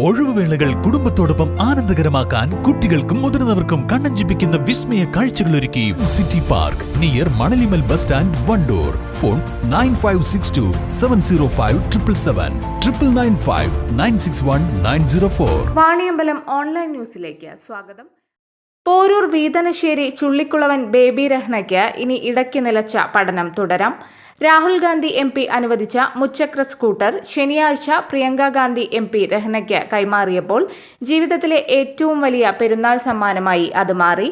ഒഴിവുവേളകൾ കുടുംബത്തോടൊപ്പം ആനന്ദകരമാക്കാൻ കുട്ടികൾക്കും മുതിർന്നവർക്കും കണ്ണഞ്ചിപ്പിക്കുന്ന വിസ്മയ കാഴ്ചകൾ ഒരുക്കി city park near Manalimal bus stand Wandoor. Phone nine five six two seven zero five triple seven. Triple nine five nine six one nine zero four. Vaniyambalam online ന്യൂസിലേക്ക് സ്വാഗതം. Poroor Veethanassery ചുള്ളിക്കുളവൻ baby രഹ്നയ്ക്ക് ഇനി ഇടയ്ക്ക് നിലച്ച പഠനം തുടരാം. രാഹുൽ ഗാന്ധി എം പി അനുവദിച്ച മുച്ചക്ര scooter ശനിയാഴ്ച Priyanka Gandhi M P രഹ്നയ്ക്ക് കൈമാറിയപ്പോൾ ജീവിതത്തിലെ ഏറ്റവും വലിയ പെരുന്നാൾ സമ്മാനമായി അത് മാറി.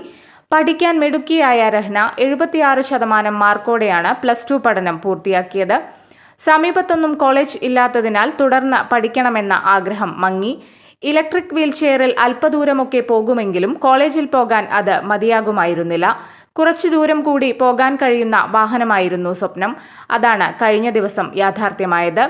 പഠിക്കാൻ മിടുക്കിയായ രഹ്ന എഴുപത്തിയാറ് ശതമാനം മാർക്കോടെയാണ് പ്ലസ് ടു പഠനം പൂർത്തിയാക്കിയത്. സമീപത്തൊന്നും കോളേജ് ഇല്ലാത്തതിനാൽ തുടർന്ന് പഠിക്കണമെന്ന ആഗ്രഹം മങ്ങി. ഇലക്ട്രിക് വീൽചെയറിൽ അല്പദൂരമൊക്കെ പോകുമെങ്കിലും കോളേജിൽ പോകാൻ അത് മതിയാകുമായിരുന്നില്ല. കുറച്ചു ദൂരം കൂടി പോകാൻ കഴിയുന്ന വാഹനമായിരുന്നു സ്വപ്നം. അതാണ് കഴിഞ്ഞ ദിവസം യാഥാർത്ഥ്യമായത്.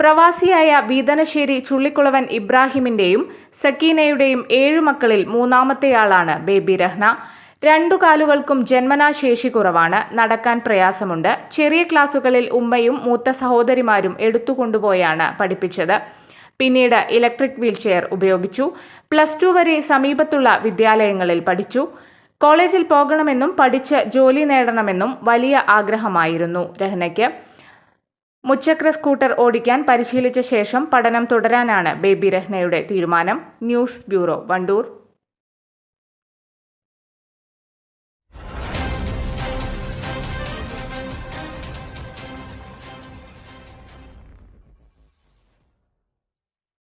പ്രവാസിയായ വീതനശ്ശേരി ചുള്ളിക്കുളവൻ ഇബ്രാഹിമിന്റെയും സക്കീനയുടെയും ഏഴു മക്കളിൽ മൂന്നാമത്തെയാളാണ് ബേബി രഹ്ന. രണ്ടു കാലുകൾക്കും ജന്മനാ ശേഷി കുറവാണ്. നടക്കാൻ പ്രയാസമുണ്ട്. ചെറിയ ക്ലാസുകളിൽ ഉമ്മയും മൂത്ത സഹോദരിമാരും എടുത്തുകൊണ്ടുപോയാണ് പഠിപ്പിച്ചത്. പിന്നീട് ഇലക്ട്രിക് വീൽചെയർ ഉപയോഗിച്ചു. പ്ലസ് ടു വരെ സമീപത്തുള്ള വിദ്യാലയങ്ങളിൽ പഠിച്ചു. കോളേജിൽ പോകണമെന്നും പഠിച്ച് ജോലി നേടണമെന്നും വലിയ ആഗ്രഹമായിരുന്നു രഹ്നയ്ക്ക്. മുച്ചക്ര സ്കൂട്ടർ ഓടിക്കാൻ പരിശീലിച്ച ശേഷം പഠനം തുടരാനാണ് ബേബി രഹ്നയുടെ തീരുമാനം. News bureau Wandoor.